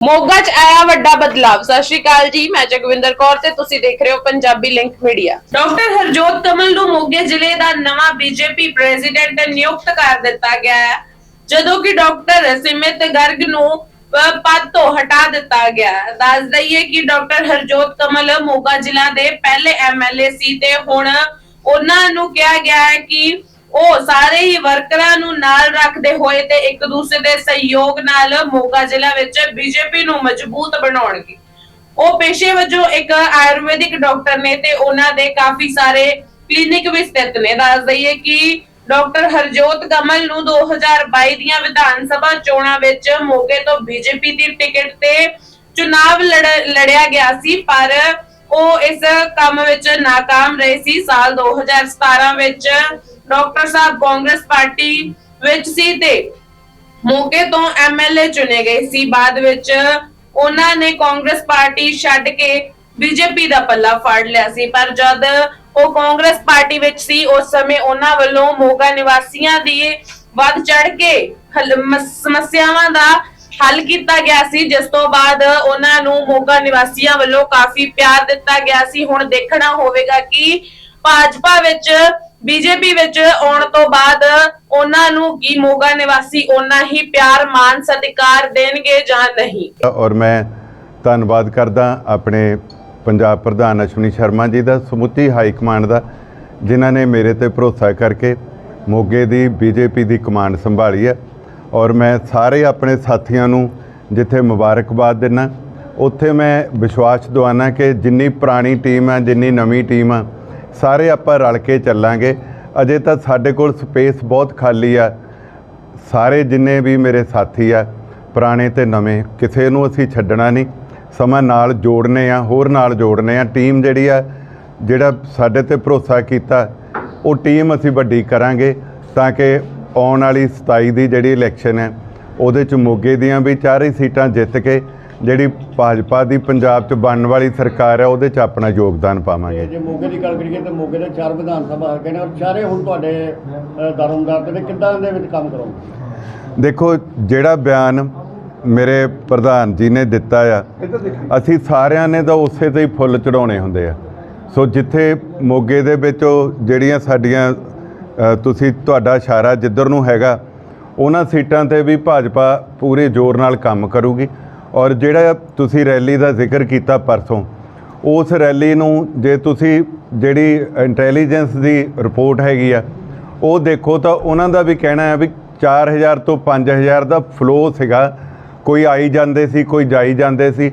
ਮੋਗਾ 'ਚ ਆਇਆ ਵੱਡਾ ਬਦਲਾਵ। ਸਤਿ ਸ਼੍ਰੀ ਅਕਾਲ ਜੀ, ਮੈਂ ਜਗਵਿੰਦਰ ਕੌਰ ਤੇ ਤੁਸੀਂ ਦੇਖ ਰਹੇ ਹੋ Punjabi link media. Doctor Harjot Kamal ਨੂੰ ਮੋਗੇ ਜ਼ਿਲ੍ਹੇ ਦਾ ਨਵਾਂ ਬੀਜੇਪੀ ਪ੍ਰੈਜ਼ੀਡੈਂਟ ਨਿਯੁਕਤ ਕਰ ਦਿੱਤਾ ਗਿਆ ਹੈ, ਜਦੋਂ ਕਿ ਡਾਕਟਰ ਸਿਮਿਤ ਗਰਗ ਨੂੰ ਪਦ ਤੋਂ ਹਟਾ ਦਿੱਤਾ ਗਿਆ ਦੱਸ ਦਈਏ ਕਿ ਡਾਕਟਰ ਹਰਜੋਤ ਕਮਲ ਮੋਗਾ ਜ਼ਿਲ੍ਹਾ ਦੇ ਪਹਿਲੇ ਐਮਐਲਏ ਸੀ ਤੇ ਹੁਣ ਉਹਨਾਂ ਨੂੰ ਕਿਹਾ ਗਿਆ ਹੈ ਕਿ ਉਹ ਸਾਰੇ ਹੀ ਵਰਕਰਾਂ ਨੂੰ ਨਾਲ ਰੱਖਦੇ ਹੋਏ ਤੇ ਇੱਕ ਦੂਸਰੇ ਦੇ ਸਹਿਯੋਗ ਨਾਲ ਮੋਗਾ ਜ਼ਿਲ੍ਹਾ ਵਿੱਚ ਬੀਜੇਪੀ ਨੂੰ ਮਜ਼ਬੂਤ ਬਣਾਉਣਗੇ। ਉਹ ਪੇਸ਼ੇ ਵਜੋਂ ਇੱਕ ਆਯੁਰਵੈਦਿਕ ਡਾਕਟਰ ਨੇ ਤੇ ਉਹਨਾਂ ਦੇ ਕਾਫੀ ਸਾਰੇ ਕਲੀਨਿਕ ਵੀ ਸਥਿਤ ਨੇ। ਦੱਸ ਦਈਏ ਕਿ ਡਾਕਟਰ ਹਰਜੋਤ ਕਮਲ ਨੂੰ 2022 ਦੀਆਂ ਵਿਧਾਨ ਸਭਾ ਚੋਣਾਂ ਵਿੱਚ ਮੋਗੇ ਤੋਂ ਬੀਜੇਪੀ ਦੀ ਟਿਕਟ ਤੇ ਚੁਣਾਵ ਲੜਿਆ ਗਿਆ ਸੀ, ਪਰ ਉਹ ਇਸ ਕੰਮ ਵਿੱਚ ناکਾਮ ਰਹੇ ਸੀ। ਸਾਲ 2017 ਵਿੱਚ ਡਾਕਟਰ ਸਾਹਿਬ ਕਾਂਗਰਸ ਪਾਰਟੀ ਵਿੱਚ ਸੀ ਤੇ ਮੋਗੇ ਤੋਂ ਐਮਐਲਏ ਚੁਣੇ ਗਏ ਸੀ। ਬਾਅਦ ਵਿੱਚ ਉਹਨਾਂ ਨੇ ਕਾਂਗਰਸ ਪਾਰਟੀ ਛੱਡ ਕੇ ਬੀਜੇਪੀ ਦਾ ਪੱਲਾ ਫੜ ਲਿਆ ਸੀ। ਪਰ ਜਦ ਉਹ ਕਾਂਗਰਸ ਪਾਰਟੀ ਵਿੱਚ ਸੀ, ਉਸ ਸਮੇਂ ਉਹਨਾਂ ਵੱਲੋਂ ਮੋਗਾ ਨਿਵਾਸੀਆਂ ਦੀ ਵੱਧ ਚੜ ਕੇ ਸਮੱਸਿਆਵਾਂ ਦਾ ਹੱਲ ਕੀਤਾ ਗਿਆ ਸੀ। ਜਿਸ ਤੋਂ ਬਾਅਦ ਉਹਨਾਂ ਨੂੰ ਮੋਗਾ ਨਿਵਾਸੀਆਂ ਵੱਲੋਂ ਕਾਫੀ ਪਿਆਰ ਦਿੱਤਾ ਗਿਆ ਸੀ। ਹੁਣ ਦੇਖਣਾ ਹੋਵੇਗਾ ਕਿ ਭਾਜਪਾ ਵਿੱਚ ਬੀਜੇਪੀ ਵਿੱਚ ਆਉਣ ਤੋਂ ਬਾਅਦ ਉਹਨਾਂ ਨੂੰ ਕੀ ਮੋਗਾ ਨਿਵਾਸੀ ਉਹਨਾਂ ਹੀ ਪਿਆਰ ਮਾਨ ਸਤਿਕਾਰ ਦੇਣਗੇ ਜਾਂ ਨਹੀਂ? ਔਰ ਮੈਂ ਧੰਨਵਾਦ ਕਰਦਾ ਆਪਣੇ ਪੰਜਾਬ ਪ੍ਰਧਾਨ ਅਸ਼ਵਨੀ ਸ਼ਰਮਾ ਜੀ ਦਾ, ਸਮੁੱਚੀ ਹਾਈ ਕਮਾਂਡ ਦਾ, ਜਿਨ੍ਹਾਂ ਨੇ ਮੇਰੇ ਤੇ ਭਰੋਸਾ ਕਰਕੇ ਮੋਗੇ ਦੀ ਬੀਜੇਪੀ ਦੀ ਕਮਾਂਡ ਸੰਭਾਲੀ ਹੈ। ਔਰ ਮੈਂ ਸਾਰੇ ਆਪਣੇ ਸਾਥੀਆਂ ਨੂੰ ਜਿੱਥੇ ਮੁਬਾਰਕਬਾਦ ਦਿੰਦਾ ਉੱਥੇ ਮੈਂ ਵਿਸ਼ਵਾਸ ਦਵਾਨਾ ਕਿ ਜਿੰਨੀ ਪੁਰਾਣੀ ਟੀਮ ਹੈ ਜਿੰਨੀ ਨਵੀਂ ਟੀਮ ਆ ਸਾਰੇ ਆਪਾਂ ਰਲ ਕੇ ਚੱਲਾਂਗੇ। ਅਜੇ ਤਾਂ ਸਾਡੇ ਕੋਲ ਸਪੇਸ ਬਹੁਤ ਖਾਲੀ ਆ। ਸਾਰੇ ਜਿੰਨੇ ਵੀ ਮੇਰੇ ਸਾਥੀ ਆ, ਪੁਰਾਣੇ ਤੇ ਨਵੇਂ, ਕਿਸੇ ਨੂੰ ਅਸੀਂ ਛੱਡਣਾ ਨਹੀਂ। ਸਮਾਂ ਨਾਲ ਜੋੜਨੇ ਆ, ਹੋਰ ਨਾਲ ਜੋੜਨੇ ਆ। ਟੀਮ ਜਿਹੜੀ ਆ, ਜਿਹੜਾ ਸਾਡੇ ਤੇ ਭਰੋਸਾ ਕੀਤਾ, ਉਹ ਟੀਮ ਅਸੀਂ ਵੱਡੀ ਕਰਾਂਗੇ ਤਾਂ ਕਿ ਆਉਣ ਵਾਲੀ 27 ਦੀ ਜਿਹੜੀ ਇਲੈਕਸ਼ਨ ਹੈ, ਉਹਦੇ ਚ ਮੋਗੇ ਦੀਆਂ ਵੀ ਚਾਰੇ ਸੀਟਾਂ ਜਿੱਤ ਕੇ ਜਿਹੜੀ ਭਾਜਪਾ ਦੀ ਪੰਜਾਬ ਚ ਬਣਨ ਵਾਲੀ ਸਰਕਾਰ ਹੈ ਉਹਦੇ ਚ ਆਪਣਾ ਯੋਗਦਾਨ ਪਾਵਾਂਗੇ। ਜੇ ਮੋਗੇ ਦੀ ਗੱਲ ਕਰੀਏ ਤਾਂ ਮੋਗੇ ਦੇ ਚਾਰ ਵਿਧਾਨ ਸਭਾ ਹਲਕੇ ਨੇ ਔਰ ਚਾਰੇ ਹੁਣ ਤੁਹਾਡੇ ਦਾਰੋਮਦਾਰ ਤੇ। ਕਿੱਦਾਂ ਦੇ ਵਿੱਚ ਕੰਮ ਕਰੋਗੇ? ਦੇਖੋ ਜਿਹੜਾ ਬਿਆਨ ਮੇਰੇ ਪ੍ਰਧਾਨ ਜੀ ਨੇ ਦਿੱਤਾ ਆ ਅਸੀਂ ਸਾਰਿਆਂ ਨੇ ਤਾਂ ਉਸੇ ਤੇ ਹੀ ਫੁੱਲ ਚੜਾਉਣੇ ਹੁੰਦੇ ਆ। ਸੋ ਜਿੱਥੇ ਮੋਗੇ ਦੇ ਵਿੱਚ ਉਹ ਜਿਹੜੀਆਂ ਸਾਡੀਆਂ ਤੁਸੀਂ ਤੁਹਾਡਾ ਇਸ਼ਾਰਾ ਜਿੱਧਰ ਨੂੰ ਹੈਗਾ ਉਹਨਾਂ ਸੀਟਾਂ ਤੇ ਵੀ ਭਾਜਪਾ ਪੂਰੇ ਜ਼ੋਰ ਨਾਲ ਕੰਮ ਕਰੂਗੀ। ਔਰ ਜਿਹੜਾ ਤੁਸੀਂ ਰੈਲੀ ਦਾ ਜ਼ਿਕਰ ਕੀਤਾ ਪਰਸੋਂ, ਉਸ ਰੈਲੀ ਨੂੰ ਜੇ ਤੁਸੀਂ ਜਿਹੜੀ ਇੰਟੈਲੀਜੈਂਸ ਦੀ ਰਿਪੋਰਟ ਹੈਗੀ ਆ, ਉਹ ਦੇਖੋ ਤਾਂ ਉਹਨਾਂ ਦਾ ਵੀ ਕਹਿਣਾ ਹੈ ਵੀ 4000 ਤੋਂ 5000 ਦਾ ਫਲੋ ਸੀਗਾ। ਕੋਈ ਆਈ ਜਾਂਦੇ ਸੀ, ਕੋਈ ਜਾਈ ਜਾਂਦੇ ਸੀ।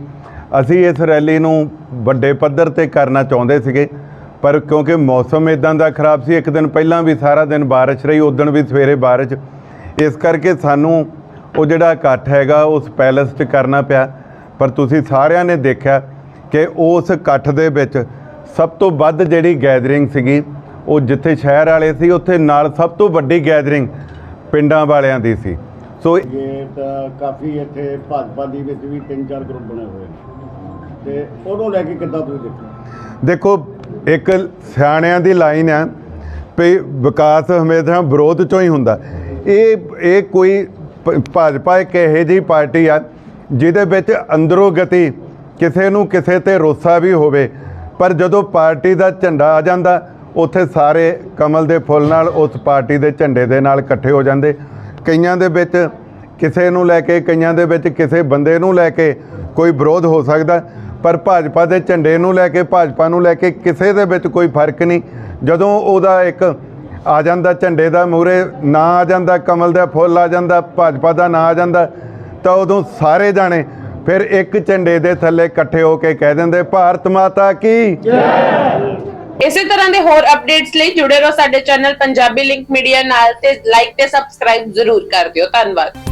ਅਸੀਂ ਇਸ ਰੈਲੀ ਨੂੰ ਵੱਡੇ ਪੱਧਰ ਤੇ ਕਰਨਾ ਚਾਹੁੰਦੇ ਸੀਗੇ, ਪਰ ਕਿਉਂਕਿ ਮੌਸਮ ਇਦਾਂ ਦਾ ਖਰਾਬ ਸੀ, ਇੱਕ ਦਿਨ ਪਹਿਲਾਂ ਵੀ ਸਾਰਾ ਦਿਨ ਬਾਰਿਸ਼ ਰਹੀ ਉਦੋਂ ਵੀ ਸਵੇਰੇ ਬਾਰਿਸ਼। ਇਸ ਕਰਕੇ ਸਾਨੂੰ ਉਹ ਜਿਹੜਾ ਇਕੱਠ ਹੈਗਾ ਉਸ ਪੈਲਸ 'ਚ ਕਰਨਾ ਪਿਆ। ਪਰ ਤੁਸੀਂ ਸਾਰਿਆਂ ਨੇ ਦੇਖਿਆ ਕਿ ਉਸ ਇਕੱਠ ਦੇ ਵਿੱਚ ਸਭ ਤੋਂ ਵੱਧ ਜਿਹੜੀ ਗੈਦਰਿੰਗ ਸੀਗੀ ਉਹ ਜਿੱਥੇ ਸ਼ਹਿਰ ਵਾਲੇ ਸੀ ਉੱਥੇ ਨਾਲ ਸਭ ਤੋਂ ਵੱਡੀ ਗੈਦਰਿੰਗ ਪਿੰਡਾਂ ਵਾਲਿਆਂ ਦੀ ਸੀ। ਸੋ ਇਹ ਤਾਂ ਕਾਫੀ ਇੱਥੇ ਭਾਜਪਾ ਦੀ ਵਿੱਚ ਵੀ ਤਿੰਨ ਚਾਰ ਗਰੁੱਪ ਬਣੇ ਹੋਏ ਨੇ। ਤੇ ਉਹਨੂੰ ਲੈ ਕੇ ਕਿੱਦਾਂ ਤੁਸੀਂ ਦੇਖੋ? ਦੇਖੋ ਇੱਕ ਸਿਆਣਿਆਂ ਦੀ ਲਾਈਨ ਹੈ ਵੀ ਵਿਕਾਸ ਹਮੇਸ਼ਾ ਵਿਰੋਧ ਚੋਂ ਹੀ ਹੁੰਦਾ। ਇਹ ਇਹ ਕੋਈ ਭਾਜਪਾ ਇੱਕ ਇਹੋ ਜਿਹੀ ਪਾਰਟੀ ਆ, ਜਿਹਦੇ ਵਿੱਚ ਅੰਦਰੋਂ ਗਤੀ ਕਿਸੇ ਨੂੰ ਕਿਸੇ ਤੇ ਰੋਸਾ ਵੀ ਹੋਵੇ, ਪਰ ਜਦੋਂ ਪਾਰਟੀ ਦਾ ਝੰਡਾ ਆ ਜਾਂਦਾ, ਉੱਥੇ ਸਾਰੇ ਕਮਲ ਦੇ ਫੁੱਲ ਨਾਲ ਉਸ ਪਾਰਟੀ ਦੇ ਝੰਡੇ ਦੇ ਨਾਲ ਇਕੱਠੇ ਹੋ ਜਾਂਦੇ। ਕਈਆਂ ਦੇ ਵਿੱਚ ਕਿਸੇ ਨੂੰ ਲੈ ਕੇ, ਕਈਆਂ ਦੇ ਵਿੱਚ ਕਿਸੇ ਬੰਦੇ ਨੂੰ ਲੈ ਕੇ ਕੋਈ ਵਿਰੋਧ ਹੋ ਸਕਦਾ, ਪਰ ਭਾਜਪਾ ਦੇ ਝੰਡੇ ਨੂੰ ਲੈ ਕੇ, ਭਾਜਪਾ ਨੂੰ ਲੈ ਕੇ ਕਿਸੇ ਦੇ ਵਿੱਚ ਕੋਈ ਫ਼ਰਕ ਨਹੀਂ। ਜਦੋਂ ਉਹਦਾ ਇੱਕ ਆ ਜਾਂਦਾ ਝੰਡੇ ਦਾ ਮੂਰੇ ਨਾਂ ਆ ਜਾਂਦਾ ਕਮਲ ਦਾ ਫੁੱਲ, ਆ ਜਾਂਦਾ ਭਾਜਪਾ ਦਾ, ਨਾਂ ਆ ਜਾਂਦਾ, ਤਾਂ ਉਦੋਂ ਸਾਰੇ ਜਾਣੇ ਫਿਰ ਇੱਕ ਝੰਡੇ ਦੇ ਥੱਲੇ ਇਕੱਠੇ ਹੋ ਕੇ ਕਹਿ ਦਿੰਦੇ, ਭਾਰਤ ਮਾਤਾ ਕੀ? ਇਸੇ ਤਰ੍ਹਾਂ ਦੇ ਹੋਰ ਅਪਡੇਟਸ ਲਈ ਜੁੜੇ ਰਹੋ ਸਾਡੇ ਚੈਨਲ ਪੰਜਾਬੀ ਲਿੰਕ ਮੀਡੀਆ ਨਾਲ ਤੇ ਲਾਈਕ ਤੇ ਸਬਸਕ੍ਰਾਈਬ ਜ਼ਰੂਰ ਕਰ ਦਿਓ। ਧੰਨਵਾਦ।